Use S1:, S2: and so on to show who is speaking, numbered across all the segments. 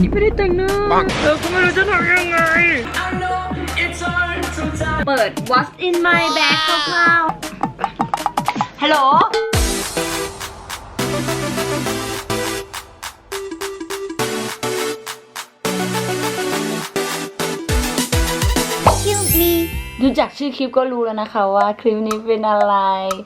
S1: วันนี้ไม่ได้แต่งหน้าเราก็ไม่รู้จะทำยังไง เปิด What's in my bag คร่าวๆฮัลโหล จากชื่อคลิปก็รู้แล้วนะคะว่าคลิปนี้เป็นอะไร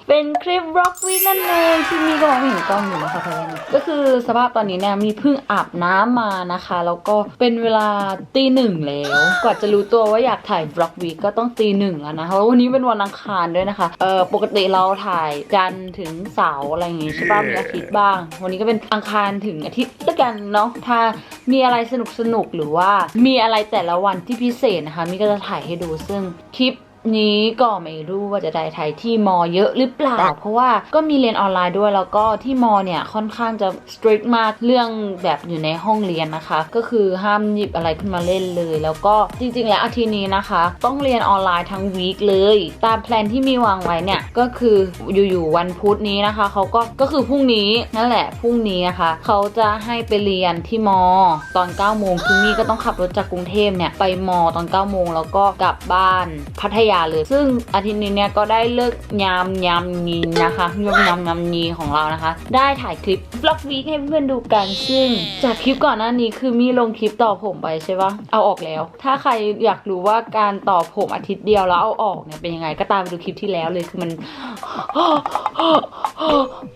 S1: เป็นคลิปบล็อกวีนั่นเองที่มีก็มองไม่เห็นกล้องอยู่นะคะเพราะว่าก็คือสภาพตอนนี้เนี่ยมีเพิ่งอาบน้ำมานะคะ แล้วก็เป็นเวลาตีหนึ่งแล้ว กว่าจะรู้ตัวว่าอยากถ่ายบล็อกวีก็ต้องตีหนึ่งแล้วนะคะเพราะวันนี้เป็นวันอังคารด้วยนะคะเออปกติเราถ่ายจันถึงเสาร์อะไรอย่างงี้ใช่ป่ะมีอาทิตย์บ้าง วันนี้ก็เป็นอังคารถึงอาทิตย์แล้วกันเนาะถ้ามีอะไรสนุกสนุกๆหรือว่ามีอะไรแต่ละวันที่พิเศษนะคะมิก็จะถ่ายให้ดูซึ่งคลิป นี้ก็ไม่รู้ว่าจะได้ถ่ายที่มอเยอะหรือเปล่า เพราะว่าก็มีเรียนออนไลน์ด้วยแล้วก็ที่มอเนี่ยค่อนข้างจะ strict มากเรื่องแบบอยู่ในห้องเรียนนะคะ ก็คือห้ามหยิบอะไรขึ้นมาเล่นเลย แล้วก็จริง ๆ แล้วอาทิตย์นี้นะคะ ต้องเรียนออนไลน์ทั้งวีคเลย ตามแพลนที่มีวางไว้เนี่ยก็คืออยู่ๆวันพุธนี้นะคะเขาก็ก็คือพรุ่งนี้นั่นแหละพรุ่งนี้นะคะเขาจะให้ไปเรียนที่มอ ตอน9โมงคือมี่ก็ต้องขับรถจากกรุงเทพเนี่ยไปมอตอน9โมงแล้วก็กลับบ้านพัทยาเลย ซึ่งอาทิตย์นี้เนี่ยก็ได้เลิกยามยามนีนะคะยามยามยามนีของเรานะคะ ได้ถ่ายคลิปบล็อกวีคให้เพื่อนดูกันซึ่ง จากคลิปก่อนหน้านี้คือมี่ลงคลิปต่อผมไปใช่ปะเอาออกแล้ว ถ้าใครอยากรู้ว่าการต่อผมอาทิตย์เดียวแล้วเอาออกเนี่ยเป็นยังไงก็ตามไปดูคลิปที่แล้วเลยคือมัน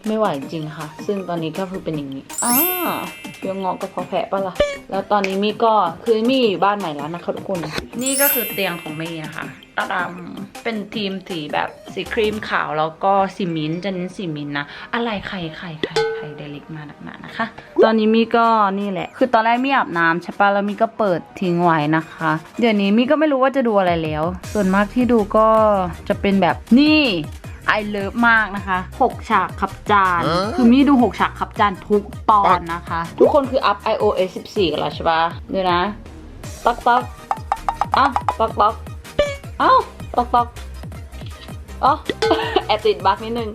S1: ไม่ไหวจริงค่ะ ซึ่งตอนนี้ก็คือเป็นอย่างนี้อ่าเพียงงอกก็พอแผลปะล่ะแล้วตอนนี้มี่ก็คือมี่อยู่บ้านใหม่แล้วนะคะทุกคน นี่ก็คือเตียงของมี่นะคะ ตาดำเป็นทีมสีแบบสีครีมขาวแล้วก็สีมิ้นท์จะเน้นสีมิ้นท์นะ อะไรใครใครใครใครเดลิกมาหนักๆนะคะ ตอนนี้มี่ก็นี่แหละ คือตอนแรกมี่อาบน้ำใช่ปะแล้วมี่ก็เปิดทิ้งไว้นะคะ เดี๋ยวนี้มี่ก็ไม่รู้ว่าจะดูอะไรแล้ว ส่วนมากที่ดูก็จะเป็นแบบนี่ไอเลิฟมากนะคะ 6 ฉากขับจาน คือมี่ดู 6 ฉากขับจานทุกตอนนะคะ ทุกคนคืออัพ iOS 14 กันแล้วใช่ปะเดี๋ยวนะ ต๊อกต๊อกอ้าวต๊อกต๊อก อ้าวตอกตอกอ๋อแอบติดบั๊กนิดนึง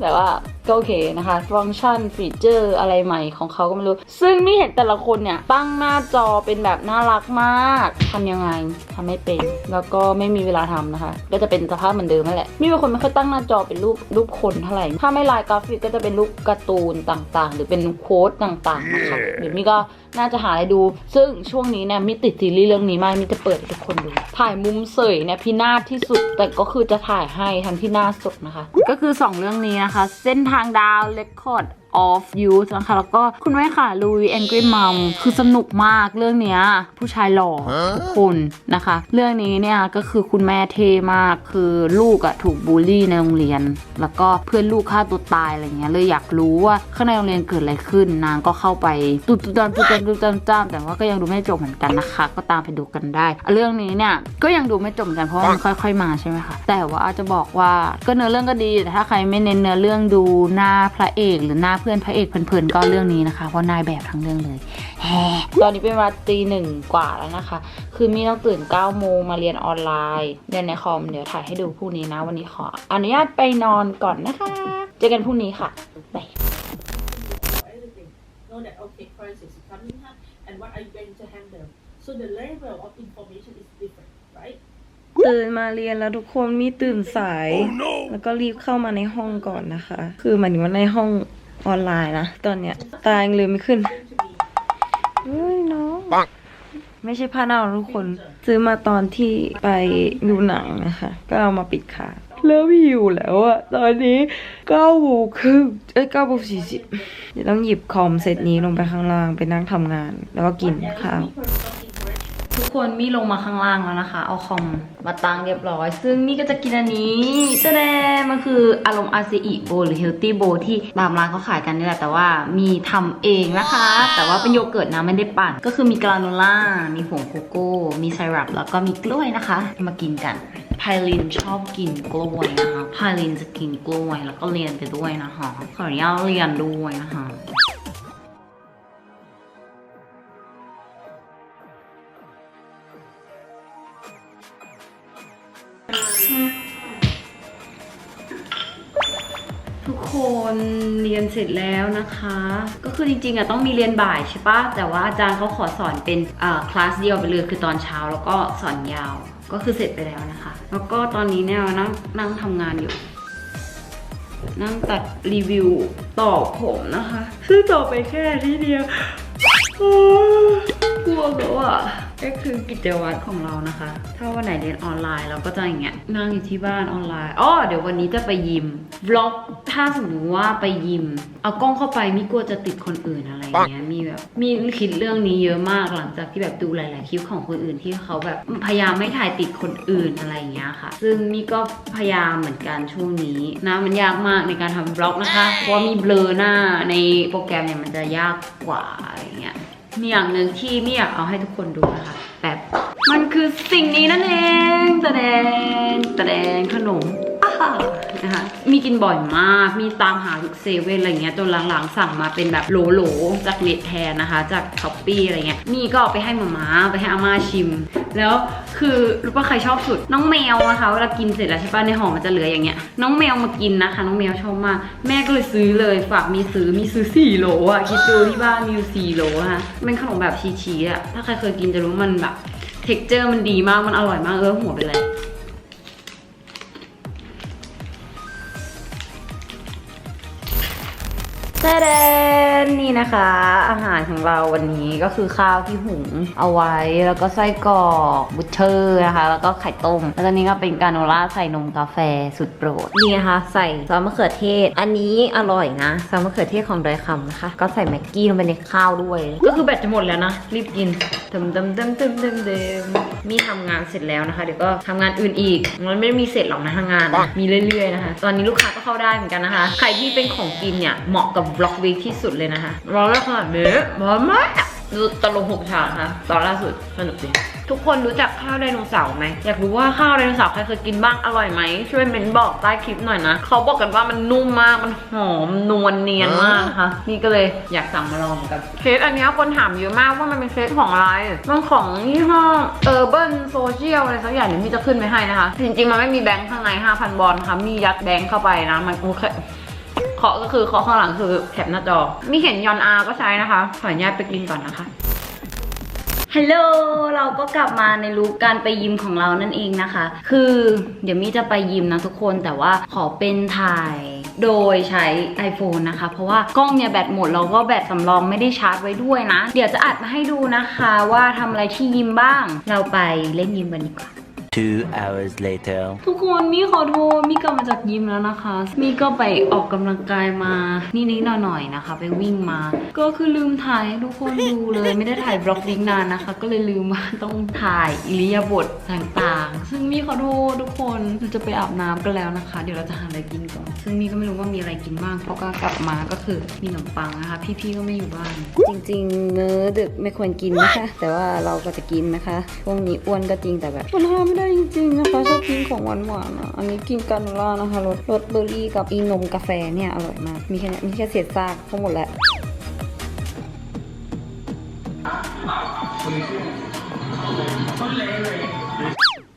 S1: แต่ว่า ก็โอเคนะคะ ฟังก์ชันฟีเจอร์อะไรใหม่ของเขาก็ไม่รู้ ซึ่งมี่เห็นแต่ละคนเนี่ย ตั้งหน้าจอเป็นแบบน่ารักมากทำยังไงทำไม่เป็น แล้วก็ไม่มีเวลาทำนะคะ ก็จะเป็นสภาพเหมือนเดิมนั่นแหละ มี่เป็นคนไม่ค่อยตั้งหน้าจอเป็นรูปรูปคนเท่าไหร่ ถ้าไม่ลายกราฟิกก็จะเป็นรูปการ์ตูนต่างๆ หรือเป็นโค้ดต่างๆนะคะเดี๋ยวมี่ก็น่าจะหาอะไรดู ซึ่งช่วงนี้เนี่ยมี่ติดซีรีส์เรื่องนี้มากมี่จะเปิดให้ทุกคนดู ถ่ายมุมเสยเนี่ยพินาศที่สุด แต่ก็คือจะถ่ายให้ทั้งที่หน้าสดนะคะ ก็คือ 2 เรื่องนี้นะคะ เส้นททางดาวเรคคอร์ด of Youth นะคะ แล้วก็คุณแม่ค่ะ Louis Angry Mom คือสนุกมากเรื่องเนี้ยผู้ชายหล่อทุกคนนะคะ เรื่องนี้เนี่ยก็คือคุณแม่เท่มากคือลูกอะถูกบูลลี่ในโรงเรียน แล้วก็เพื่อนลูกฆ่าตัวตายอะไรเงี้ยเลยอยากรู้ว่าข้างในโรงเรียนเกิดอะไรขึ้น นางก็เข้าไปตุ๊ดตุ๊ดตุ๊ดตุ๊ดตุ๊ดตุ๊ดตุ๊ดแต่ว่าก็ยังดูไม่จบเหมือนกันนะคะ ก็ตามไปดูกันได้ เรื่องนี้เนี่ยก็ยังดูไม่จบเหมือนกันเพราะว่ามันค่อย ๆ มาใช่ไหมคะแต่ว่าจะบอกว่าก็เนื้อเรื่องก็ดีแต่ถ้าใครไม่เน้นเนื้อเรื่องดูหน้าพระเอกหรือหน้าเพื่อนพระเอกเพลินๆก็เรื่องนี้นะคะ เพราะนายแบบทั้งเรื่องเลยแฮตอนนี้เป็นเวลาตีหนึ่งกว่าแล้วนะคะ คือมีต้องตื่น9ก้าโมงมาเรียนออนไลน์เรียนในคอมเดี๋ยวถ่ายให้ดูพรุ่งนี้นะ วันนี้ขออนุญาตไปนอนก่อนนะคะ เจอกันพรุ่งนี้ค่ะบาย
S2: everything. Know that okay, for instance, you come in hand and what are you going to handle? So the level of information is different, right?
S1: ตื่นมาเรียนแล้วทุกคนมีตื่นสาย แล้วก็รีบเข้ามาในห้องก่อนนะคะ คือหมายถึงว่าในห้อง ออนไลน์นะตอนเนี้ย ตายังลืมไม่ขึ้น
S2: Going to be
S1: เฮ้ยน้องไม่ใช่ผ้าเน่าทุกคน ซื้อมาตอนที่ไปดูหนังนะคะ ก็เอามาปิดขาเริ่มหิวแล้วอะตอนนี้เก้าโมงครึ่งเอ้ยเก้าโมงสี่สิบเดี๋ยวต้องหยิบคอมเซตนี้ลงไปข้างล่างไปนั่งทำงาน แล้วก็กินข้าว ทุกคนมี่ลงมาข้างล่างแล้วนะคะ เอาคอมมาตั้งเรียบร้อย ซึ่งมี่ก็จะกินอันนี้แสดงมันคืออารมณ์อาซีอิโบหรือเฮลตี้โบที่ตามร้านเขาขายกันนี่แหละ แต่ว่ามีทำเองนะคะ แต่ว่าเป็นโยเกิร์ตนะไม่ได้ปั่น ก็คือมีกราโนล่า มีผงโกโก้ มีไซรัปแล้วก็มีกล้วยนะคะ มากินกันไพลินชอบกินกล้วยนะคะไพลินจะกินกล้วยแล้วก็เรียนไปด้วยนะคะขออนุญาตเรียนด้วยนะคะ ทุกคคนเรียนเสร็จแล้วนะคะ ก็คือจริงๆอะต้องมีเรียนบ่ายใช่ปะแต่ว่าอาจารย์เขาขอสอนเป็นอ่าคลาสเดียวไปเลยคือตอนเช้าแล้วก็สอนยาว ก็คือเสร็จไปแล้วนะคะ แล้วก็ตอนนี้เนี่ยนั่งนั่งทำงานอยู่นั่งตัดรีวิวต่อผมนะคะซึ่งต่อไปแค่ทีเดียวกลัวแล้วอะก็คือกิจวัตรของเรานะคะ ถ้าวันไหนเรียนออนไลน์เราก็จะอย่างเงี้ยนั่งอยู่ที่บ้านออนไลน์อ้อเดี๋ยววันนี้จะไปยิมวล็อกถ้าสมมติว่าไปยิม เอากล้องเข้าไปมิกลัวจะติดคนอื่นอะไรอย่างเงี้ยมีแบบมีคิดเรื่องนี้เยอะมากหลังจากที่แบบดูหลาย ๆ คลิปของคนอื่นที่เขาแบบพยายามไม่ถ่ายติดคนอื่นอะไรอย่างเงี้ยค่ะ ซึ่งมิกก็พยายามเหมือนกันช่วงนี้นะมันยากมากในการทำบล็อกนะคะ เพราะว่ามีเบลอหน้าในโปรแกรมเนี่ยมันจะยากกว่าอะไรอย่างเงี้ย มีอย่างหนึ่งที่ไม่อยากเอาให้ทุกคนดูนะคะแบบมันคือสิ่งนี้นั่นเองตะแดงตะแดงขนมานะคะมีกินบ่อยมาก มีตามหาทุกเซเว่นอะไรเงี้ยจนหลังๆสั่งมาเป็นแบบโหลๆจากเน็ตแทนนะคะ จากช้อปปี้อะไรเงี้ยนี่ก็ไปให้มาม่าไปให้อาม่าชิม แล้วคือรู้ป่ะใครชอบสุด น้องแมวนะคะเวลากินเสร็จแล้วใช่ป่ะในห่อมันจะเหลืออย่างเงี้ยน้องแมวมากินนะคะ น้องแมวชอบมาก แม่ก็เลยซื้อเลยฝากมีซื้อมีซื้อสี่โหลอะคิดดูที่บ้านมีอยู่สี่โหลอะค่ะเป็นขนมแบบชีสๆอะถ้าใครเคยกินจะรู้มันแบบเท็กเจอร์มันดีมากมันอร่อยมากเออหัวไปเลย แดนนี่นะคะ อาหารของเราวันนี้ก็คือข้าวที่หุงเอาไว้แล้วก็ไส้กรอกบุชเชอร์นะคะ แล้วก็ไข่ต้ม แล้วตอนนี้ก็เป็นกาโนล่าใส่นมกาแฟสุดโปรด
S2: นี่นะคะใส่ซอสมะเขือเทศ อันนี้อร่อยนะซอสมะเขือเทศของดอยคำนะคะ ก็ใส่แม็กกี้ลงไปในข้าวด้วย
S1: ก็คือแบตจะหมดแล้วนะ รีบกินเติมเติมเติมเติมเติมเติมมีทำงานเสร็จแล้วนะคะเดี๋ยวก็ทำงานอื่นอีก มันไม่ได้มีเสร็จหรอกนะทำงานอะมีเรื่อยๆนะคะ ตอนนี้ลูกค้าก็เข้าได้เหมือนกันนะคะ ใครที่เป็นของกินเนี่ยเหมาะกับบล็อกวีคที่สุดเลยนะคะรอแล้วขนาดนี้ร้อนมากดูตลกหกฉากค่ะ ตอนล่าสุดสนุกดีทุกคนรู้จักข้าวไดโนเสาร์ไหมอยากรู้ว่าข้าวไดโนเสาร์ใครเคยกินบ้างอร่อยไหมช่วยเมนบอกใต้คลิปหน่อยนะเขาบอกกันว่ามันนุ่มมากมันหอมนวลเนียนมากนะคะนี่ก็เลยอยากสั่งมาลองกันเคสอันนี้คนถามเยอะมากว่ามันเป็นเคสของอะไรมันของยี่ห้อเออเบิร์นโซเชียลอะไรสักอย่างเดี๋ยวมีจะขึ้นไปให้นะคะ จริงๆมันไม่มีแบงค์ข้างใน5,000บอลนะคะมียัดแบงค์เข้าไปนะมันโอเค เคาะก็คือเคาะข้างหลังคือแคปหน้าจอ มีเห็นยอนอาก็ใช้นะคะ ขออนุญาตไปกินก่อนนะคะฮัลโหล เราก็กลับมาในรูปการไปยิมของเรานั่นเองนะคะ คือเดี๋ยวมี่จะไปยิมนะทุกคน แต่ว่าขอเป็นถ่ายโดยใช้ iPhone นะคะ เพราะว่ากล้องเนี่ยแบตหมดแล้วก็แบตสำรองไม่ได้ชาร์จไว้ด้วยนะ เดี๋ยวจะอัดมาให้ดูนะคะว่าทำอะไรที่ยิมบ้าง เราไปเล่นยิมกันดีกว่า
S3: Two hours later.
S1: ทุกคนมี่ขอโทษมี่กลับมาจากยิมแล้วนะคะ มี่ก็ไปออกกำลังกายมานิดๆหน่อยๆนะคะ ไปวิ่งมา ก็คือลืมถ่ายให้ทุกคนดูเลยไม่ได้ถ่ายบล็อกวิ่งนานนะคะ ก็เลยลืมว่าต้องถ่ายอิริยาบถต่างๆ ซึ่งมี่ขอโทษทุกคนเราจะไปอาบน้ำกันแล้วนะคะ เดี๋ยวเราจะหาอะไรกินก่อน ซึ่งมี่ก็ไม่รู้ว่ามีอะไรกินบ้างเพราะก็กลับมาก็คือมีขนมปังนะคะ พี่ๆก็ไม่อยู่บ้าน
S2: จริงๆมื้อดึกไม่ควรกินนะคะ แต่ว่าเราก็จะกินนะคะช่วงนี้อ้วนก็จริงแต่แบบมันห้ามไม่ได้จริงๆนะคะชอบกินของหวานๆอะอันนี้กินกาโนล่านะคะรสรสเบอร์รี่กับอีนมกาแฟเนี่ยอร่อยมาก มีแค่นี้มีแค่เศษซากทั้งหมดแหละ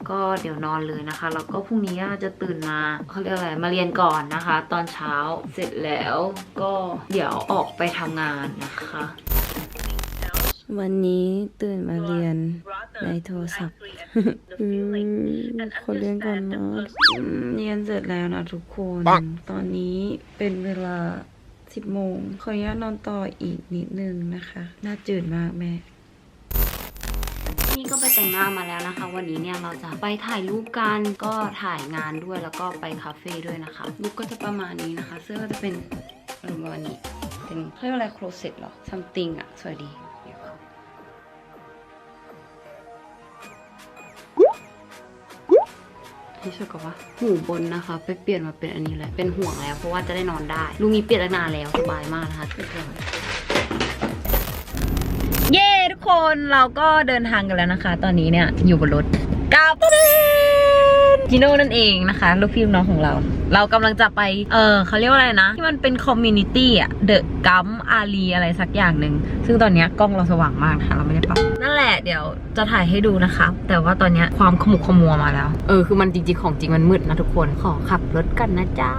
S1: ก็เดี๋ยวนอนเลยนะคะแล้วก็พรุ่งนี้จะตื่นมาเขาเรียกอะไรมาเรียนก่อนนะคะ ตอนเช้าเสร็จแล้วก็เดี๋ยวออกไปทำงานนะคะ
S2: วันนี้ตื่นมาเรียนในโทรศัพท์อืมขอเรียนก่อนนะอืมเรียนเสร็จแล้วนะทุกคน ตอนนี้เป็นเวลา10โมงขออนุญาตนอนต่ออีกนิดนึงนะคะ น่าจืดมากแม่
S1: นี่ก็ไปแต่งหน้ามาแล้วนะคะ วันนี้เนี่ยเราจะไปถ่ายรูปกันก็ถ่ายงานด้วยแล้วก็ไปคาเฟ่ด้วยนะคะลุคก็จะประมาณนี้นะคะ เสื้อก็จะเป็นอารมณ์ประมาณนี้เป็นเขาเรียกว่าอะไรโครเซ็ตหรอ something อะสวยดี ที่สวยกว่าหูบนนะคะ ไปเปลี่ยนมาเป็นอันนี้เลย เป็นห่วงแล้ว เพราะว่าจะได้นอนได้ ลุงนี้เปลี่ยนตั้งนานแล้วสบายมากนะคะเรียบร้อยเย้ทุกคนเราก็เดินทางกันแล้วนะคะ ตอนนี้เนี่ยอยู่บนรถกับ จิโน่นั่นเองนะคะ ลูกพี่ลูกน้องของเรา เรากำลังจะไป เออเขาเรียกว่าอะไรนะ ที่มันเป็นคอมมูนิตี้อะเดอะกัมอารีอะไรสักอย่างหนึ่ง ซึ่งตอนเนี้ยกล้องเราสว่างมากนะคะเราไม่ได้ปรับนั่นแหละเดี๋ยวจะถ่ายให้ดูนะคะ แต่ว่าตอนเนี้ยความขมุกขมัวมาแล้ว เออคือมันจริงๆของจริงมันมืดนะทุกคนขอขับรถกันนะจ๊ะ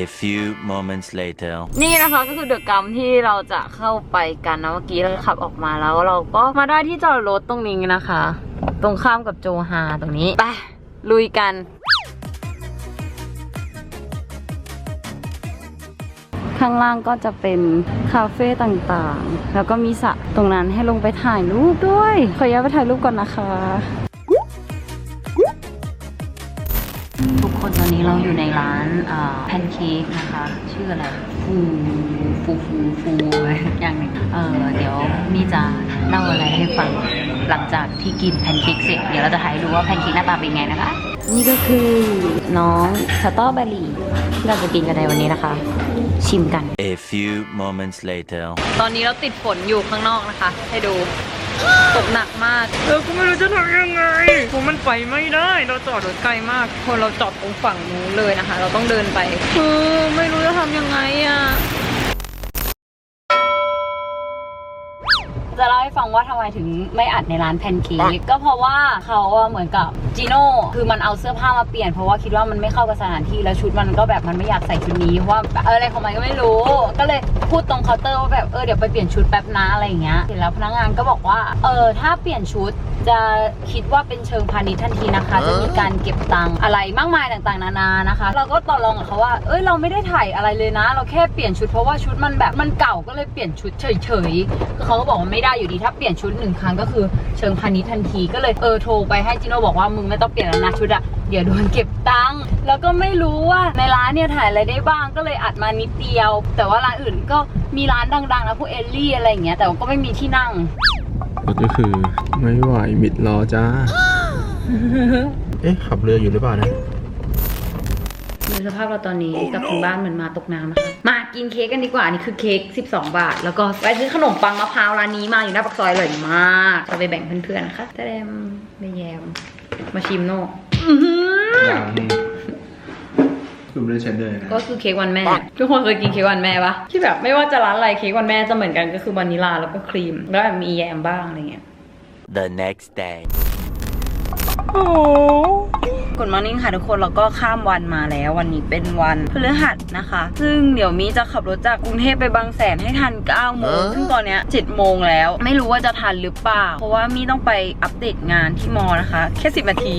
S3: A few moments later.
S1: นี่นะคะก็คือเดอะกัมที่เราจะเข้าไปกันนะเมื่อกี้เราขับออกมาแล้ว เราก็มาได้ที่จอดรถตรงนี้นะคะ ตรงข้ามกับโจฮาตรงนี้ไป ลุยกัน ข้างล่างก็จะเป็นคาเฟ่ต่างๆ แล้วก็มีสระตรงนั้นให้ลงไปถ่ายรูปด้วย ขออนุญาตไปถ่ายรูปก่อนนะคะ ทุกคนตอนนี้เราอยู่ในร้านแพนเค้กนะคะ ชื่ออะไร ฟูฟูฟูฟูอะไรสักอย่างหนึ่งเออเดี๋ยวมี่จะเล่าอะไรให้ฟังหลังจากที่กินแพนเค้กเสร็จ เดี๋ยวเราจะถ่ายให้ดูว่าแพนเค้กหน้าตาเป็นไงนะคะ นี่ก็คือน้องสตรอเบอรี่ที่เราจะกินกันในวันนี้นะคะ ชิมกัน
S3: A few moments later.
S1: ตอนนี้เราติดฝนอยู่ข้างนอกนะคะ ให้ดู ตกหนักมากเออก็ไม่รู้จะทำยังไงเพราะมันไปไม่ได้ เราจอดรถไกลมากคนเราจอดตรงฝั่งนู้นเลยนะคะ เราต้องเดินไปคือไม่รู้จะทำยังไงอะ จะเล่าให้ฟังว่าทำไมถึงไม่อัดในร้านแพนเค้กก็เพราะว่าเขาอะเหมือนกับจีโน่คือมันเอาเสื้อผ้ามาเปลี่ยนเพราะว่าคิดว่ามันไม่เข้ากับสถานที่แล้วชุดมันก็แบบมันไม่อยากใส่ชุดนี้เพราะว่าเอออะไรของมันก็ไม่รู้ ก็เลยพูดตรงเคาน์เตอร์ว่าแบบเออเดี๋ยวไปเปลี่ยนชุดแป๊บนะอะไรอย่างเงี้ยเสร็จแล้วพนักงานก็บอกว่าเออถ้าเปลี่ยนชุดจะคิดว่าเป็นเชิงพาณิชย์ทันทีนะคะ จะมีการเก็บตังค์อะไรมากมายต่างๆ นานานะคะ เราก็ต่อรองกับเขาว่า เอ้ยเราไม่ได้ถ่ายอะไรเลยนะ เราแค่เปลี่ยนชุดเพราะว่าชุดมันแบบมันเก่าก็เลยเปลี่ยนชุดเฉยๆคือเขาก็บอกว่าไม่ได้อยู่ดีถ้าเปลี่ยนชุดหนึ่งครั้งก็คือเชิงพาณิชย์ทันทีก็เลยเออโทรไปให้จิโน่บอกว่ามึงไม่ต้องเปลี่ยนแล้วนะชุดอะเดี๋ยวโดนเก็บตังค์แล้วก็ไม่รู้ว่าในร้านเนี่ยถ่ายอะไรได้บ้างก็เลยอัดมานิดเดียว แต่ว่าร้านอื่นก็มีร้านดังๆนะพวกเอลลี่อะไรอย่างเงี้ยแต่ว่าก็ไม่มีที่นั่ง
S4: ก็คือไม่ไหวมิดรอจ้า เอ๊ะขับเรืออยู่หรือเปล่านะ
S1: ดูสภาพเราตอนนี้กลับถึงบ้านเหมือนมาตกน้ำนะคะมา กินเค้กกันดีกว่า นี่คือเค้ก12 บาท แล้วก็ไปซื้อขนมปังมะพร้าวร้านนี้มาอยู่หน้าปากซอยเลยมากเราไปแบ่งเพื่อนๆนะคะแต่แดมไม่แยม มาชิมโน่อื้อหือ
S4: ยังคุณไม่ได้ใช้เลยนะ
S1: ก็คือเค้กวันแม่ ทุกคนเคยกินเค้กวันแม่ปะที่แบบไม่ว่าจะร้านอะไรเค้กวันแม่จะเหมือนกันก็คือวานิลาแล้วก็ครีม แล้วแบบมีแยมบ้างอะไรเงี้ย
S3: The next day.
S1: โอ้ กุดมอร์นิ่งค่ะทุกคนเราก็ข้ามวันมาแล้ว วันนี้เป็นวันพฤหัสนะคะ ซึ่งเดี๋ยวมีจะขับรถจากกรุงเทพไปบางแสนให้ทัน9โมงซึ่งตอนเนี้ย7โมงแล้ว ไม่รู้ว่าจะทันหรือเปล่า เพราะว่ามีต้องไปอัปเดตงานที่มอนะคะ แค่ 10 นาที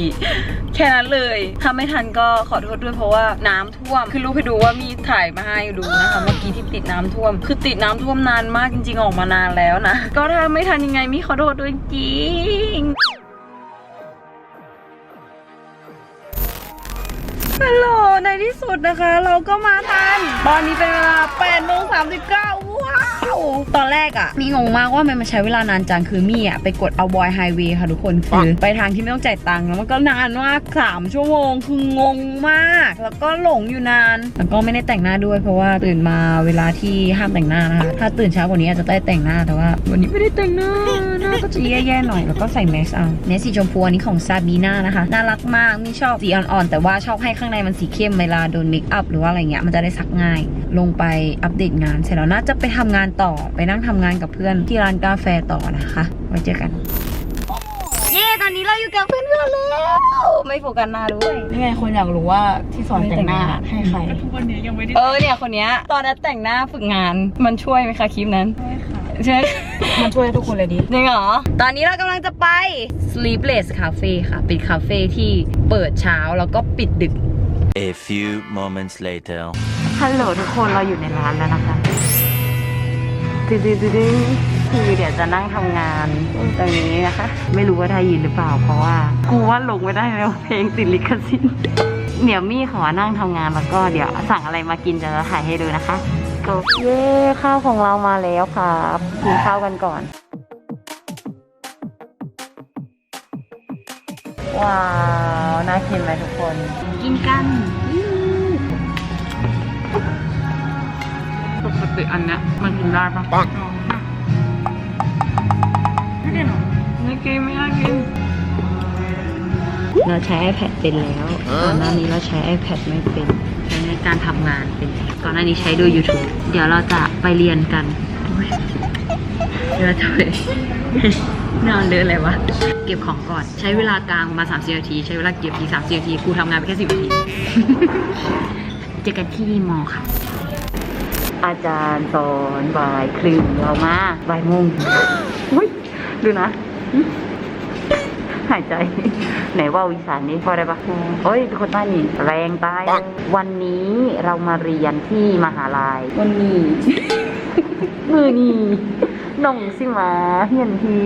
S1: แค่นั้นเลย ถ้าไม่ทันก็ขอโทษด้วยเพราะว่าน้ำท่วม คือรูปให้ดูว่ามีถ่ายมาให้ดูนะคะ เมื่อกี้ที่ติดน้ำท่วม คือติดน้ำท่วมนานมากจริง ๆ ออกมานานแล้วนะ ก็ถ้าไม่ทันยังไงมีขอโทษด้วยจริง ที่สุดนะคะ เราก็มาทัน ตอนนี้เป็นเวลา8โมง39าวตอนแรกอะ่ะนี่งงมากว่ามันมาใช้เวลานานจังคือมี่อะ่ะไปกดเอาบอยไฮเวย์ค่ะทุกคนคือไปทางที่ไม่ต้องจ่ายตังค์แล้วมันก็นานมาก3ชั่วโมงคืองงมาก แล้วก็หลงอยู่นานแล้วก็ไม่ได้แต่งหน้าด้วย เพราะว่าตื่นมาเวลาที่ห้ามแต่งหน้านะคะถ้าตื่นเช้ากว่านี้อาจจะได้แต่งหน้าแต่ว่า วันนี้ไม่ได้แต่งหน้าหน้าก็จะแย่ๆหน่อยแล้วก็ใส่แมสเอาเมสสีชมพูอันนี้ของซาบีน่านะคะน่ารักมากมีชอบสีอ่อนๆแต่ว่าชอบให้ข้างในมันสีเข้มเวลาโดนเมคอัพหรือว่าอะไรเงี้ยมันจะได้ซักง่าย ลงไปอัปเดตงานเสร็จแล้วน่าจะไปทำงานต่อ ไปนั่งทำงานกับเพื่อนที่ร้านกาแฟต่อนะคะไว้เจอกัน เย้ตอนนี้เราอยู่กับเพื่อนๆแล้ว ไม่โฟกัสหน้าด้วย
S2: นี่ไงคนอยากรู้ว่าที่สอนแต่งหน้าให้ใคร
S5: ทุกวันนี้ยังไม่ได้
S1: เออเนี่ยคนเนี้ยตอนนั้นแต่งหน้าฝึกงานมันช่วยไหมคะคลิปนั้นใช่ค่ะ
S2: มันช่วยทุกคนเลยดิ
S1: จริงเหรอ ตอนนี้เรากำลังจะไป Sleepless Cafe ค่ะ เป็นคาเฟ่ที่เปิดเช้าแล้วก็ปิดดึก
S3: A few moments later.
S1: ฮัลโหลทุกคนเราอยู่ในร้านแล้วนะคะ ตึ๊ดตึ๊ดตึ๊ดตึ๊ดคือเดี๋ยวจะนั่งทำงานตรงนี้นะคะ ไม่รู้ว่าได้ยินหรือเปล่าเพราะว่ากูว่าลงไม่ได้แล้วเพลงติดลิขสิทธิ์เดี๋ยวมี่ขอนั่งทำงานแล้วก็เดี๋ยวสั่งอะไรมากินจะถ่ายให้ดูนะคะก็เย้ข้าวของเรามาแล้วครับกินข้าวกันก่อน ว้าว น่ากินไหมทุกคน กินกัน
S2: กติอันเนี้ยมันกินได้ปะปังไม่กินหรอไม่กินไม่น่ากิน
S1: เราใช้ iPad เป็นแล้วก่อนหน้านี้เราใช้ iPad ไม่เป็นใช้ในการทำงานเป็นก่อนหน้านี้ใช้ดู YouTube เดี๋ยวเราจะไปเรียนกันอุ๊ยเดี๋ยวเราจะไปนอนเดินเลยวะ เก็บของก่อน ใช้เวลากลางประมาณ30นาที ใช้เวลาเก็บที30นาที กูทำงานไปแค่10นาที
S2: เจอกันที่มอค่ะ อาจารย์สอนบ่ายครึ่งเรามาบ่ายโมงอุ้ยดูนะ หายใจ ไหนว่าวิสานนี้พอได้ปะเฮ้ยเป็นคนใต้นี่แรงตายเลยวันนี้เรามาเรียนที่มหาลัย
S1: วันนี้
S2: มือนี่น้องสิมาเฮียนที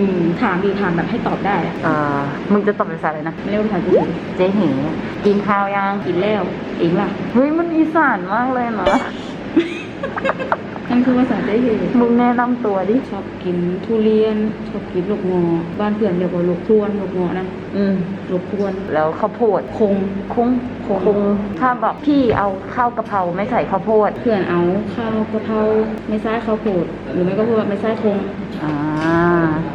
S1: ถามดีถามแบบให้ตอบได้อะ
S2: เอ่อมึงจะตอบภาษาอะไรนะ
S1: เร็วถามกู
S2: เจ๊เหกินข้าวยัง
S1: กินแล้วเองล่ะ
S2: เฮ้ยมันอีสานมากเลยนะ
S1: นั่นคือภาษาได้เห
S2: มึงแนะนำตัวดิ
S1: ชอบกินทุเรียน ชอบกินลูกงอ บ้านเพื่อนเรียกว่าลูกทวนลูกงอนั่น
S2: อืม
S1: ลูกทวน
S2: แล้วข้าวโพด
S1: คง
S2: คงคง ถ้าบอกพี่เอาข้าวกะเพราไม่ใส่ข้าวโพด
S1: เพื่อนเอาข้าวกะเพราไม่ใส่ข้าวโพดหรือไม่ก็พูดว่าไม่ใส่คง
S2: อ่า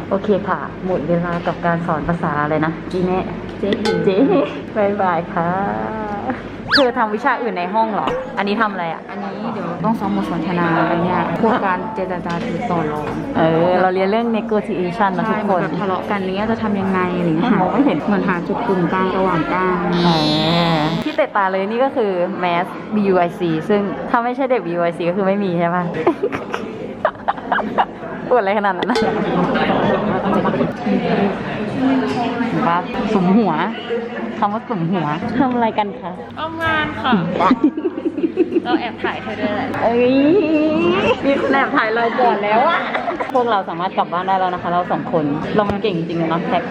S2: โอเคค่ะ หมดเวลากับการสอนภาษาอะไรนะจีเน่
S1: เจ๊เห
S2: เจ๊บายบายค่ะ เธอทำวิชาอื่นในห้องเหรอ อันนี้ทำอะไรอะ
S1: อันนี้เดี๋ยวต้องซ้อมบทสนทนาอันเนี้ยพวกการเจรจาถือต่อรอง
S2: เออ เราเรียนเรื่อง negotiation นะทุก
S1: ใช่
S2: ค
S1: เหมือน
S2: น
S1: แบบทะเลาะกันเนี้ยจะทำยังไงอะไรเงี้ย
S2: มองไม่เห็น
S1: เหมือนหาจุดกึ่งกลางระหว่างกลาง
S2: อ๋อที่เตะตาเลยนี่ก็คือ math BUIC ซึ่งถ้าไม่ใช่เด็ก BUIC ก็คือไม่มีใช่ปะปวดอะไรขนาดนั้น นะเห็นปะสุมหัวคำว่าสุมหัวทำอะไรกันคะ
S1: เอางานค่ะ เราแอบถ่ายเธอด้วยแหละ
S2: เอ้ยมีคนแอบถ่ายเราก่อนแล้วอะพวกเราสามารถกลับบ้านได้แล้วนะคะ เราสองคนเรามันเก่งจริงๆเลยเนาะแท็ก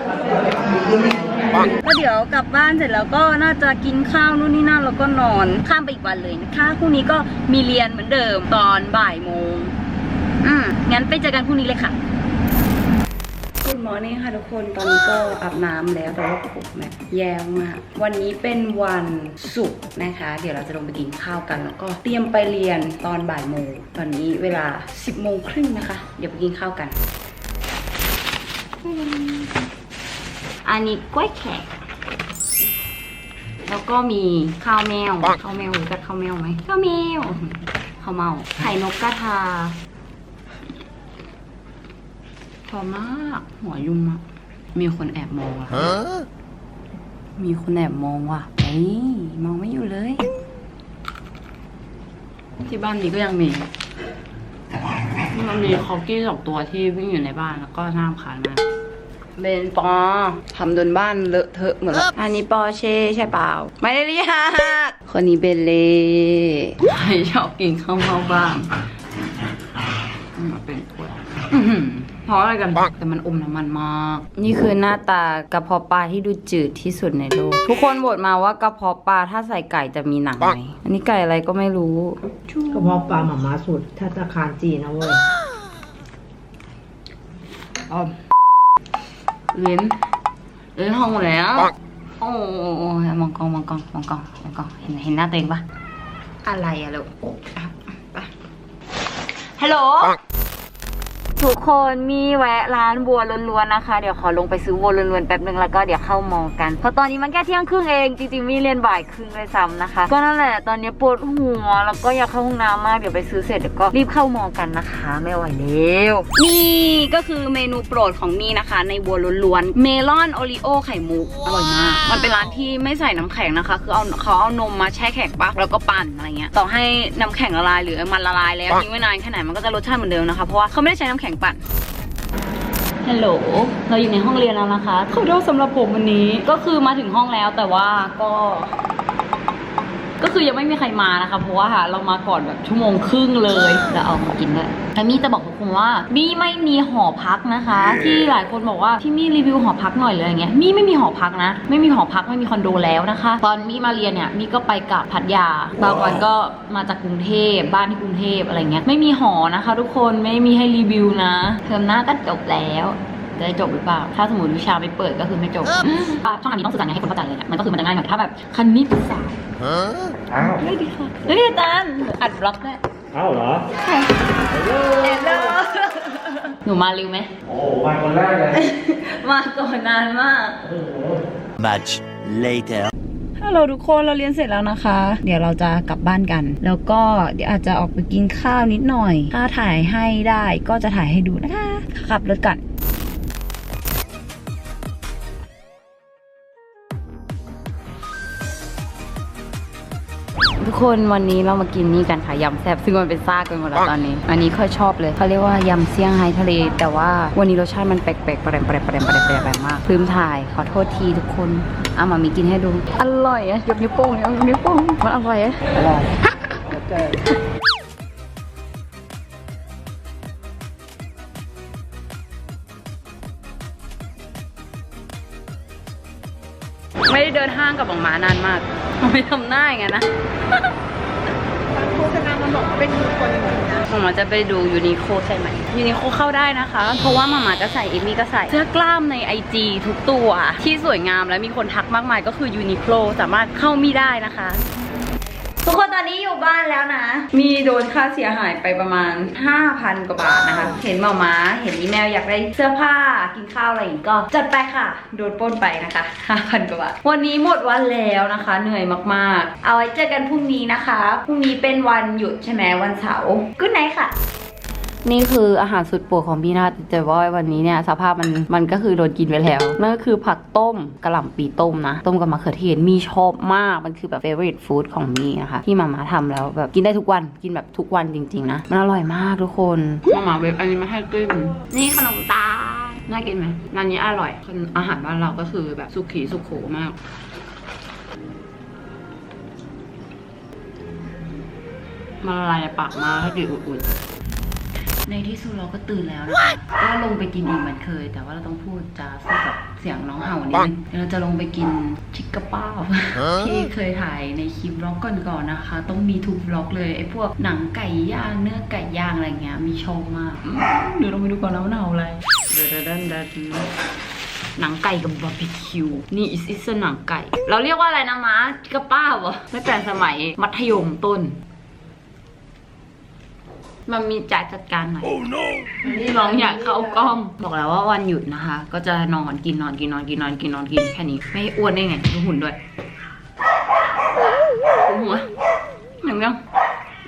S1: ก็เดี๋ยวกลับบ้านเสร็จแล้วก็น่าจะกินข้าวนู่นนี่นั่นแล้วก็นอนข้ามไปอีกวันเลยนะคะพรุ่งนี้ก็มีเรียนเหมือนเดิมตอนบ่ายโมงอืมงั้นไปเจอกันพรุ่งนี้เลยค่ะคุณหมอ นี่ค่ะทุกคนตอนนี้ก็อาบน้ำแล้วแต่ว่าผมเนี่ยแย่มากวันนี้เป็นวันศุกร์นะคะ เดี๋ยวเราจะลงไปกินข้าวกัน แล้วก็เตรียมไปเรียนตอนบ่ายโมงตอนนี้เวลา 10โมงครึ่งนะคะ เดี๋ยวไปกินข้าวกัน อันนี้กล้วยแขกแล้วก็มีข้าวแมวข้าวแมวรู้จักข้าวแมวไหมข้าวแมวข้าวเมาไข่นกกระทา ชอบมาก หัวยุ่งมากมีคนแอบมองอะมีคนแอบมองว่ะเฮ้ยมองไม่อยู่เลย ที่บ้านนี้ก็ยังมีมันมีคอกกี้สองตัวที่วิ่งอยู่ในบ้านแล้วก็น้ำขานมาเบนปอทำจนบ้านเลอะเทอะหมดแล้วอันนี้ปอเช่ใช่เปล่า ไม่ได้เรียกคนนี้เบลเล่ใครชอบกินข้าวเมาบ้างอืมเป็นถ้วยอื้อหือเพ ราะอะไรกัน แต่มันอมน้ำมันมาก นี่คือหน้าตากระเพาะปลาที่ดูจืดที่สุดในโลก ทุกคนบทมาว่ากระเพาะปลาถ้าใส่ไก่จะมีหนังไหม อันนี้ไก่อะไรก็ไม่รู้
S6: กระเพาะปลาหมาม้าสูตรทัตตาคารจีนนะเว้ย
S1: อ๋อลิ้นลิ้นห้องหมดแล้ว โอ้ยมองกล้องมองกล้องมองกล้องมองกล้องเห็นเห็นหน้าตัวเองปะอะไรอะลูกอะไปฮัลโหล
S2: ทุกคนมีแวะร้านบัวล้วนๆนะคะ เดี๋ยวขอลงไปซื้อบัวล้วนๆแป๊บนึงแล้วก็เดี๋ยวเข้ามองกัน เพราะตอนนี้มันแค่เที่ยงครึ่งเองจริงๆมีเรียนบ่ายครึ่งเลยซ้ำนะคะ ก็นั่นแหละตอนนี้ปวดหัวแล้วก็อยากเข้าห้องน้ำมากเดี๋ยวไปซื้อเสร็จเดี๋ยวก็รีบเข้ามองกันนะคะ ไม่ไหวแล้ว
S1: นี่ก็คือเมนูโปรดของมีนะคะ ในบัวล้วนๆเมลอนโอริโอไข่มุกอร่อยมากมันเป็นร้านที่ไม่ใส่น้ำแข็งนะคะ คือเอาเขาเอานมมาแช่แข็งปะแล้วก็ปั่นอะไรเงี้ยต่อให้น้ำแข็งละลายหรือมันละลายแล้วทิ้งไว้นานแค่ไหนมันก็จะรสชาติเหมือนเดิมนะคะเพราะว่าเขาไม่ได้ใช้น้ำแข็งปั่นฮัลโหล เราอยู่ในห้องเรียนแล้วนะคะ ขอโทษสำหรับผมวันนี้ ก็คือมาถึงห้องแล้วแต่ว่าก็ ก็คือยังไม่มีใครมานะคะ เพราะว่าเรามาก่อนแบบชั่วโมงครึ่งเลย แล้วเอามากินด้วยแต่มี่จะบอกทุกคนว่ามี่ไม่มีหอพักนะคะ ที่หลายคนบอกว่าพี่มี่รีวิวหอพักหน่อยเลยอย่างเงี้ยมี่ไม่มีหอพักนะ ไม่มีหอพักไม่มีคอนโดแล้วนะคะ ตอนมี่มาเรียนเนี่ยมี่ก็ไปกับพัทยาบางวันก็มาจากกรุงเทพบ้านที่กรุงเทพอะไรเงี้ยไม่มีหอนะคะ ทุกคนไม่มีให้รีวิวนะเทอมหน้าก็จบแล้ว จะได้จบหรือเปล่า ถ้าสมมติวิชาไม่เปิดก็คือไม่จบอะช่องอันนี้ต้องสื่อสารไงให้คนเข้าใจเลยเนี่ยมันก็คือมันจะง่ายหน่อยถ้าแบบคณิตศาสตร์ไม่ดีค่ะเฮ้ยอาจารย์อัดบล็อกด้วย
S7: เอ้าเหรอ
S1: เอ็นเดอร์หนูมาเร็วไหม
S7: โอ้มาคนแรกเลย
S1: มาก่อนนานมาก
S3: Much later.
S1: ฮัลโหลทุกคนเราเรียนเสร็จแล้วนะคะ เดี๋ยวเราจะกลับบ้านกัน แล้วก็เดี๋ยวอาจจะออกไปกินข้าวนิดหน่อย ถ้าถ่ายให้ได้ก็จะถ่ายให้ดูนะคะขับรถก่อน ทุทุกคนวันนี้เรามากินนี่กันค่ะยำแซ่บซึ่งมันเป็นซากไปหมดแล้วตอนนี้ อันนี้ค่อยชอบเลยเขาเรียกว่ายำเซี่ยงไฮ้ทะเล แต่ว่าวันนี้รสชาติมันแปลกๆแปลกๆแปลกๆแปลกๆแปลกๆแปลกๆมากลืมถ่ายขอโทษทีทุกคนเอามามีกินให้ดูอร่อยอะยกนิ้วโป้งยกนิ้วโป้งมันอร่อยอะอร่อยไม่ได้เดินห้างกับหมามานานมาก ไม่ทำหน้าอย่างนั้นนะ
S5: โฆษณามันบอกว่าเป็นคนจริงๆนะ
S1: หมามาจะไปดูยูนิโคใช่ไหมยูนิโคเข้าได้นะคะ เพราะว่าหมามาก็ใส่เอมี่ก็ใส่เสื้อกล้ามใน IG ทุกตัว ที่สวยงามและมีคนทักมากมายก็คือยูนิโคสามารถเข้ามีได้นะคะ ทุกคนตอนนี้อยู่บ้านแล้วนะ มีโดนค่าเสียหายไปประมาณ 5,000 กว่าบาทนะคะ เห็นหมามาเห็นนิแมวอยากได้เสื้อผ้า กินข้าวอะไรอย่างงี้ก็ จัดไปค่ะ โดนปล้นไปนะคะ 5,000 กว่าบาท วันนี้หมดวันแล้วนะคะ เหนื่อยมากๆ เอาไว้เจอกันพรุ่งนี้นะคะ พรุ่งนี้เป็นวันหยุดใช่ไหมวันเสาร์กุ๊ดไนค่ะ นี่คืออาหารสุดโปรดของพี่นาแต่ว่าวันนี้เนี่ยสภาพมันมันก็คือโดนกินไปแล้ว นั่นก็คือผักต้มกระหล่ำปีต้มนะ ต้มกับมะเขือเทศมีชอบมาก มันคือแบบ favorite food ของมีนะคะ ที่มาม่าทำแล้วแบบกินได้ทุกวันกินแบบทุกวันจริง ๆ นะ มันอร่อยมากทุกคนมาม่าเว็บอันนี้มาให้กินนี่ขนมตาลน่ากินไหมร้านนี้อร่อยอาหารบ้านเราก็คือแบบสุขีสุขโขมากมาละลายในปากมากถ้าดื่มอุ่นๆ ในที่สุดเราก็ตื่นแล้วนะคะก็ลงไปกินอีกเหมือนเคย แต่ว่าเราต้องพูดจาสู้กับเสียงน้องเห่านิดนึงเดี๋ยวเราจะลงไปกินชิคกะป้าที่เคยถ่ายในคลิปบล็อกก่อนๆนะคะ ต้องมีทุกบล็อกเลยไอ้พวกหนังไก่ย่างเนื้อไก่ย่างอะไรเงี้ยมีชอบมากอืมเดี๋ยวเราไปดูก่อนนะว่าเห่าอะไรเดนเดนเดนหนังไก่กับบาร์บีคิวนี่อิสอิสหนังไก่ เราเรียกว่าอะไรนะม้าชิคกะป้าวะไม่แต่สมัยมัธยมต้น มันมีจ่ายจัดการหน่อยนี่น้องอยากเข้ากล้อง บอกแล้วว่าวันหยุดนะคะ ก็จะนอนกินนอนกินนอนกินนอนกินนอนกินแค่นี้ ไม่ให้อ้วนได้ไงดูหุ่นด้วยดูหัวหนึ่งยัง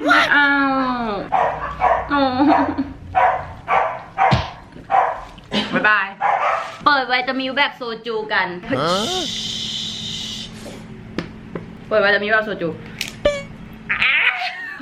S1: ไม่เอาโอ้บายบาย เปิดไว้จะมีแบบโซจูกัน เปิดไว้จะมีแบบโซจู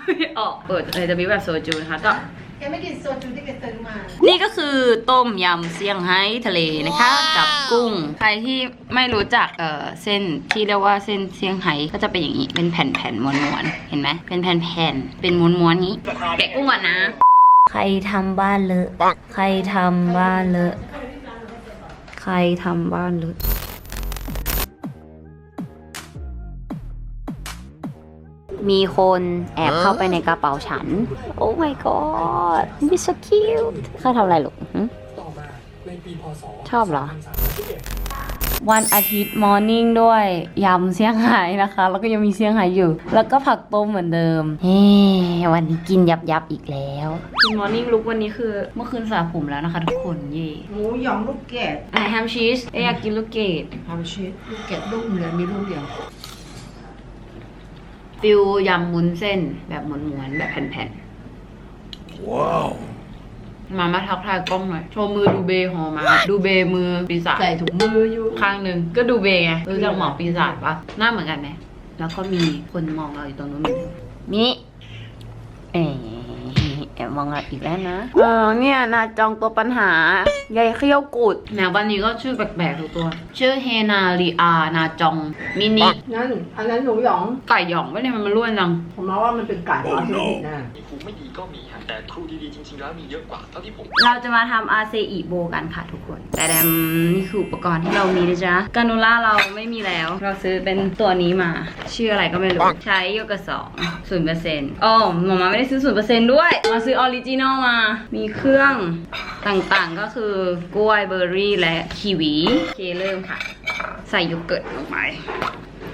S1: ไม่ออกเปิดเลยจะมีแบบโซจูนะคะก็
S5: แกไม่กินโซจูที่แกซื้อมา
S1: นี่ก็คือต้มยำเซี่ยงไฮ้ทะเลนะคะ กับกุ้ง ใครที่ไม่รู้จักเอ่อเส้นที่เรียกว่าเส้นเซี่ยงไฮ้ก็จะเป็นอย่างนี้เป็นแผ่นๆม้วนๆเห็นไหมเป็นแผ่นๆเป็นม้วนๆนี้แกะกุ้งก่อนนะ ใครทำบ้านเลอะใครทำบ้านเลอะใครทำบ้านเลอะ มีคนแอบเข้าไปในกระเป๋าฉัน โอ้ my god this so cute เขาทำอะไรลูกหึชอบเหรอ วันอาทิตย์มอร์นิ่งด้วยยำเซี่ยงไฮ้นะคะ แล้วก็ยังมีเซี่ยงไฮ้อยู่ แล้วก็ผักต้มเหมือนเดิมเฮ้วันนี้กินยับยับๆอีกแล้วคุณมอร์นิ่งลุกวันนี้คือ เมื่อคืนสระผมแล้วนะคะทุกคนเย่
S6: หมูหยองลูกเกด
S1: ไอแฮมชีสอยากกินลูกเกด
S6: ทำชีสลูกเกดลูกเหลือมีลูกเดียว
S1: ฟิลยำมุนเส้นแบบม้วนๆแบบแผ่นๆ ว้าว มามาทักทายกล้องหน่อย โชว์มือดูเบหอมา ดูเบมือปีศาจ
S6: ใส่ถุงมืออยู่
S1: ข้างหนึ่งก็ดูเบไงรู้จักหมอปีศาจปะหน้าเหมือนกันไหม แล้วก็มีคนมองเราอยู่ตรงนู้นเหมือนเดิมมิเอ๋แอบ มองเราอีกแล้วนะ เออเนี่ยนาจองตัวปัญหายายเขี้ยวกุดแมวบ้านนี้ก็ชื่อแปลกๆทุกตัว ชื่อเฮนารีอานาจองมินิ
S6: นั่นอันนั้นหมูหยอง
S1: ไก่หยองไม่เนี่ยมันมาล้วนจัง
S6: ผมมาว่ามันเป็นไก่ปลาที่ผิดนะ
S7: มีครูไม่ดีก็มีฮะ แต่ครูดีๆจริงๆแล้วมีเยอะกว่าเท่าที่ผม
S1: เราจะมาทำอาเซอิโบกันค่ะทุกคน แต่แดมนี่คืออุปกรณ์ที่เรามีนะจ๊ะกาโนล่าเราไม่มีแล้ว เราซื้อเป็นตัวนี้มา ชื่ออะไรก็ไม่รู้ ใช้โยกะสองศูนย์เปอร์เซ็นต์อ๋อหมอมาไม่ได้ซื้อศูนย์เปอร์เซ็นต์ด้วย มาซื้อออริจินอลมา มีเครื่องต่างๆก็คือกล้วยเบอร์รี่และคีวีโอเคเริ่มค่ะ ใส่โยเกิร์ตลงไป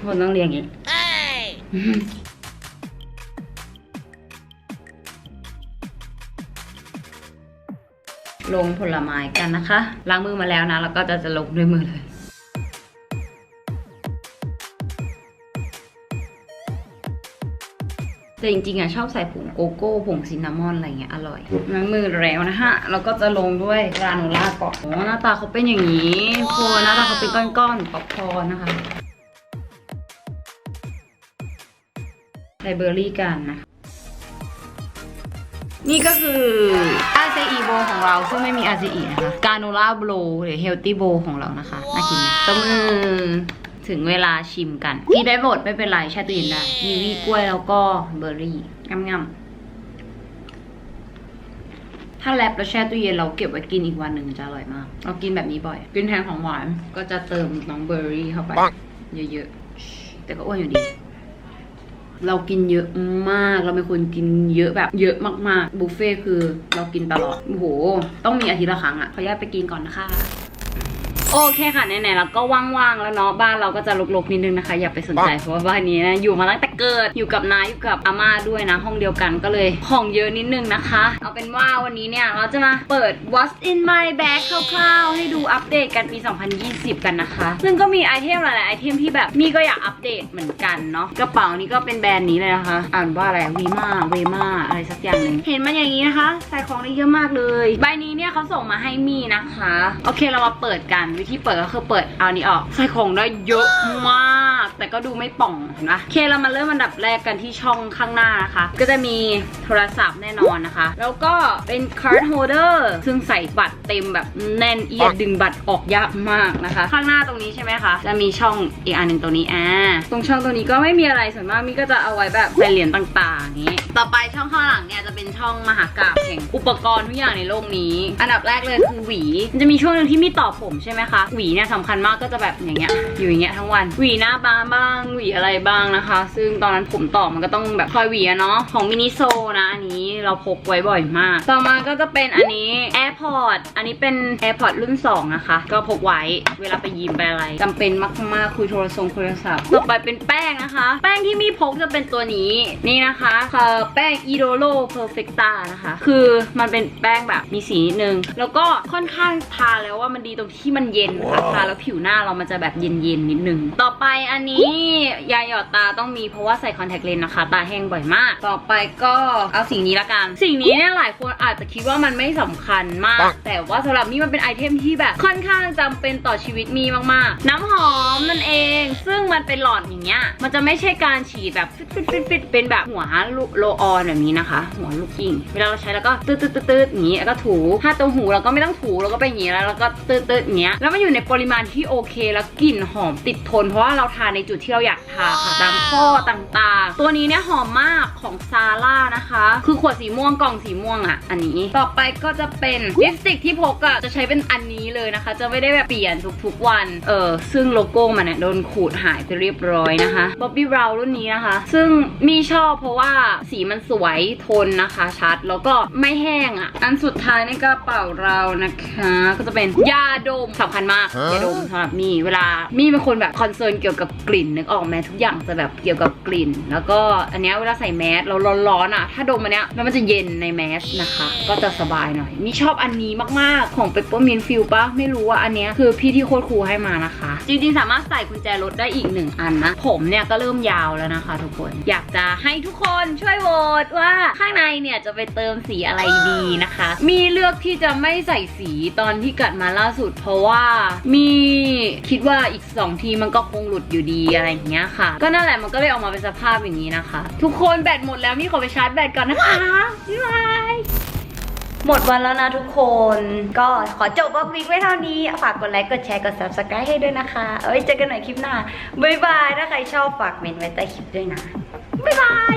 S1: คนต้องเรียงอย่างนี้ ลงผลไม้กันนะคะ ล้างมือมาแล้วนะ แล้วก็จะจะลงด้วยมือเลยแต่จริงๆอะชอบใส่ผงโกโก้ผงซินนามอนอะไรเงี้ยอร่อยล้างมือแล้วนะฮะแล้วก็จะลงด้วยกราโนล่าก่อนโอ้หน้าตาเขาเป็นอย่างนี้โคหน้าตาเขาเป็นก้อนๆป๊อปคอร์นนะคะไทเบอร์รี่กันนะคะ นี่ก็คืออาเซอีโบของเรา ซึ่งไม่มีอาเซอีนะคะกาโนล่าโบหรือเฮลตี้โบของเรานะคะน่ากินไหมตบมือถึงเวลาชิมกันกินได้หมดไม่เป็นไรแช่ตู้เย็นได้กีวีกล้วยแล้วก็เบอร์รี่งำๆถ้าแรปแล้วแช่ตู้เย็นเราเก็บไว้กินอีกวันหนึ่งจะอร่อยมาก เรากินแบบนี้บ่อย กินแทนของหวานก็จะเติมน้องเบอร์รี่เข้าไป เยอะๆ แต่ก็อ้วนอยู่ดี เรากินเยอะมาก เราเป็นคนกินเยอะแบบเยอะมากๆ บุฟเฟ่ต์คือเรากินตลอด โอ้โห ต้องมีอาทิตย์ละครั้งอะ ขออนุญาตไปกินก่อนนะคะ โอเคค่ะไหนๆเราก็ว่างๆแล้วเนาะบ้านเราก็จะรกๆนิดนึงนะคะ อย่าไปสนใจเพราะว่าบ้านนี้นะอยู่มาตั้งแต่เกิดอยู่กับน้าอยู่กับอาม่าด้วยนะ ห้องเดียวกันก็เลยของเยอะนิดนึงนะคะ เอาเป็นว่าวันนี้เนี่ยเราจะมาเปิด what's in my bag คร่าวๆ ให้ดูอัปเดตกันปี 2020 กันนะคะ ซึ่งก็มีไอเทมหลายๆไอเทมที่แบบมีก็อยากอัปเดตเหมือนกันเนาะกระเป๋านี้ก็เป็นแบรนด์นี้เลยนะคะ อ่านว่าอะไรวีมาเวมาอะไรสักอย่างหนึ่งเห็นมันอย่างนี้นะคะ ใส่ของได้เยอะมากเลย ใบนี้เนี่ยเขาส่งมาให้มี่นะคะ โอเคเรามาเปิดกันวิธีเปิดก็คือเปิดเอานี้ออก ใส่ของได้เยอะมาก แต่ก็ดูไม่ป่องเห็นปะโอเคเรามาเริ่มอันดับแรกกันที่ช่องข้างหน้านะคะ ก็จะมีโทรศัพท์แน่นอนนะคะ แล้วก็เป็น card holder ซึ่งใส่บัตรเต็มแบบแน่นเอียดดึงบัตรออกยากมากนะคะ ข้างหน้าตรงนี้ใช่ไหมคะจะมีช่องอีกอันหนึ่งตรงนี้อ่าตรงช่องตรงนี้ก็ไม่มีอะไรส่วนมากมิก็จะเอาไว้แบบใส่เหรียญต่างๆอย่างนี้ ต่อไปช่องข้างหลังเนี่ยจะเป็นช่องมหากาพย์แห่งอุปกรณ์ทุกอย่างในโลกนี้ อันดับแรกเลยคือหวีมันจะมีช่วงหนึงที่มีต่อผมใช่ไหมคะ หวีเนี่ยสำคัญมากก็จะแบบอย่างเงี้ยอยู่อย่างเงี้ยทั้งวัน หวีหน้าบานบ้าง หวีอะไรบ้างนะคะ ซึ่งตอนนั้นผมต่อมันก็ต้องแบบคอยหวีเนาะของมินิโซนะอันนี้เราพกไว้บ่อยมาก ต่อมาก็จะเป็นอันนี้ AirPod อันนี้เป็น AirPod รุ่น 2 นะคะ ก็พกไว้เวลาไปยิมไปอะไรจำเป็นมากๆคุยโทรศัพท์โทรศัพท์ต่อไปเป็นแป้งนะคะ แป้งที่มีพกจะเป็นตัวนี้นี่นะคะคือแป้ง Idolo Perfecta นะคะ คือมันเป็นแป้งแบบมีสีนิดนึง แล้วก็ค่อนข้างทาแล้วว่ามันดีตรงที่มันเย็นค่ะทาแล้วผิวหน้าเรามันจะแบบเย็นๆนิดนึง ต่อไปอันนี้ยาหยอดตาต้องมีเพราะว่าใส่คอนแทคเลนส์นะคะ ตาแห้งบ่อยมาก ต่อไปก็เอาสิ่งนี้ละกัน สิ่งนี้เนี่ยหลายคนอาจจะคิดว่ามันไม่สำคัญมาก แต่ว่าสำหรับนี่มันเป็นไอเทมที่แบบค่อนข้างจำเป็นต่อชีวิตมีมากๆ น้ำหอมนั่นเอง ซึ่งมันเป็นหลอดอย่างเงี้ย มันจะไม่ใช่การฉีดแบบฟิตฟิตฟิตฟิตเป็นแบบหัวลูโลออนแบบนี้นะคะ หัวลูกกิ้งเวลาเราใช้แล้วก็ตืดตืดตืดตืดอย่างนี้แล้วก็ถูถ้าตรงหูเราก็ไม่ต้องถูเราก็ไปอย่างนี้แล้วแล้วก็ตืดตืดอย่างเงี้ยแล้วมันอยู่ในปริมาณที่โอเคแล้วกลิ่นหอมติดทน เพราะว่าเราทาในจุดที่เราอยากทาค่ะตามข้อต่างๆ ตัวนี้เนี่ยหอมมากของซาร่านะคะ คือขวดสีม่วงกล่องสีม่วงอะ อันนี้ ต่อไปก็จะเป็นลิปสติกที่พกอะจะใช้เป็นอันนี้เลยนะคะ จะไม่ได้แบบเปลี่ยนทุกๆวัน เออซึ่งโลโก้มันเนี่ยโดนขูดหายไปเรียบร้อยนะคะบ๊อบบี้บราวรุ่นนี้นะคะ ซึ่งมีชอบเพราะว่าสีมันสวยทนนะคะ ชัดแล้วก็ไม่แห้งอะ อันสุดท้ายในกระเป๋าเรานะคะ ก็จะเป็นยาดมสำคัญมากยาดมสำหรับมีเวลามีเป็นคนแบบคอนเซิร์นเกี่ยวกับกลิ่นนึกออกไหมทุกอย่างจะแบบเกี่ยวกับกลิ่น แล้วก็อันเนี้ยเวลาใส่แมสเราร้อนๆอะ ถ้าดมอันเนี้ยแล้วมันจะเย็นในแมสนะคะ ก็จะสบายหน่อยมีชอบอันนี้มากๆของเปเปอร์มินฟิลปะไม่รู้ว่าอันเนี้ยคือพี่ที่โคตรครูให้มานะคะ จริงๆสามารถใส่กุญแจรถได้อีกหนึ่งอันนะผมเนี่ยก็เริ่มยาวแล้วนะคะ ทุกคนอยากจะให้ทุกคนช่วยโหวตว่าข้างในเนี่ยจะไปเติมสีอะไรดีนะคะ มีเลือกที่จะไม่ใส่สีตอนที่กัดมาล่าสุด เพราะว่ามีคิดว่าอีกสองทีมันก็คงหลุดอยู่ดีอะไรอย่างเงี้ยค่ะ ก็นั่นแหละมันก็เลยออกมาเป็นสภาพอย่างนี้นะคะ ทุกคนแบตหมดแล้วมีขอไปชาร์จแบตก่อนนะคะบ๊ายบายหมดวันแล้วนะทุกคน ก็ขอจบวอล็อกวิกไว้เท่านี้ ฝากกดไลค์ กดแชร์ กด subscribe ให้ด้วยนะคะ เอาไว้เจอกันใหม่คลิปหน้า บ๊ายบาย ถ้าใครชอบฝากเมนไว้ใต้คลิปด้วยนะ บ๊ายบาย